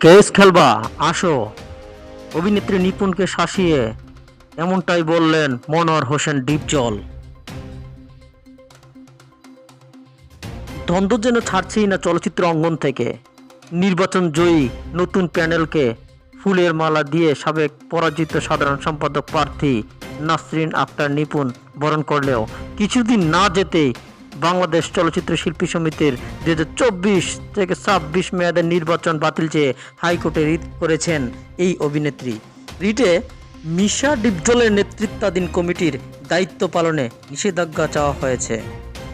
Case খেলবা, আসো। অভিনেত্রী নিপুণকে শাসিয়ে এমনটাই বললেন মনোয়ার হোসেন ডিপজল। দ্বন্দ্ব যেন ছাড়ছেই না চলচ্চিত্র অঙ্গন থেকে। নির্বাচন জয়ী নতুন প্যানেলকে ফুলের মালা দিয়ে সাবেক পরাজিত সাধারণ সম্পাদক প্রার্থী নাসরিন আক্তার নিপুণ বরণ করলেও কিছুদিন না যেতেই বাংলাদেশ চলচ্চিত্র শিল্পী সমিতির দু চব্বিশ থেকে ছাব্বিশ মেয়াদের নির্বাচন বাতিল চেয়ে হাইকোর্টে রিট করেছেন এই অভিনেত্রী। রিটে মিশা ডিপজলের নেতৃত্বাধীন কমিটির দায়িত্ব পালনে নিষেধাজ্ঞা চাওয়া হয়েছে।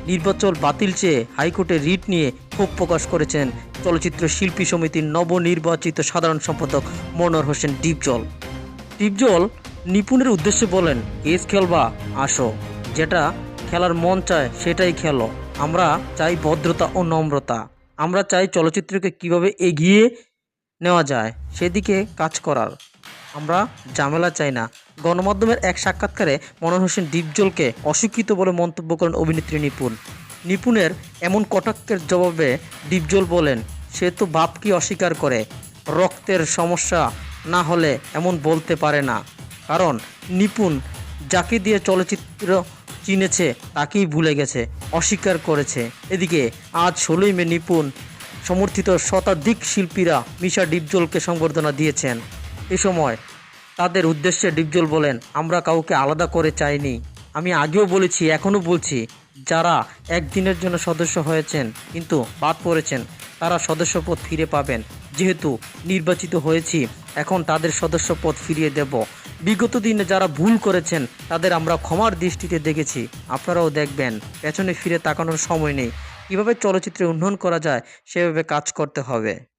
নির্বাচন বাতিল চেয়ে হাইকোর্টে রিট নিয়ে ক্ষোভ প্রকাশ করেছেন চলচ্চিত্র শিল্পী সমিতির নবনির্বাচিত সাধারণ সম্পাদক মনোয়ার হোসেন ডিপজল। ডিপজল নিপুণের উদ্দেশ্যে বলেন কেস খেলবা, আসো। যেটা খেলার মন চায় সেটাই খেলো। আমরা চাই ভদ্রতা ও নম্রতা। আমরা চাই চলচ্চিত্রকে কীভাবে এগিয়ে নেওয়া যায় সেদিকে কাজ করার। আমরা ঝামেলা চাই না। গণমাধ্যমের এক সাক্ষাৎকারে মনোহর হোসেন ডিপজলকে অশিক্ষিত বলে মন্তব্য করেন অভিনেত্রী নিপুণ। নিপুণের এমন কটাক্ষের জবাবে ডিপজল বলেন, সে তো বাপকে অস্বীকার করে। রক্তের সমস্যা না হলে এমন বলতে পারে না। কারণ নিপুণ যাকে দিয়ে চলচ্চিত্র চিনেছে, তাকেই ভুলে গেছে, অস্বীকার করেছে। এদিকে আজ ষোলোই মে নিপুণ সমর্থিত শতাধিক শিল্পীরা মিশা ডিপজলকে সংবর্ধনা দিয়েছেন। এ সময় তাদের উদ্দেশ্যে ডিপজল বলেন, আমরা কাউকে আলাদা করে চাইনি। আমি আগেও বলেছি, এখনও বলছি, যারা একদিনের জন্য সদস্য হয়েছেন, কিন্তু বাদ পড়েছেন, তারা সদস্যপদ ফিরে পাবেন। যেহেতু নির্বাচিত হয়েছি, এখন তাদের সদস্য পদ ফিরিয়ে দেব। বিগত দিনে যারা ভুল করেছেন, তাদের আমরা ক্ষমার দৃষ্টিতে দেখেছি। আপনারাও দেখবেন, পেছনে ফিরে তাকানোর সময় নেই। কীভাবে চলচ্চিত্রে উন্নয়ন করা যায়, সেভাবে কাজ করতে হবে।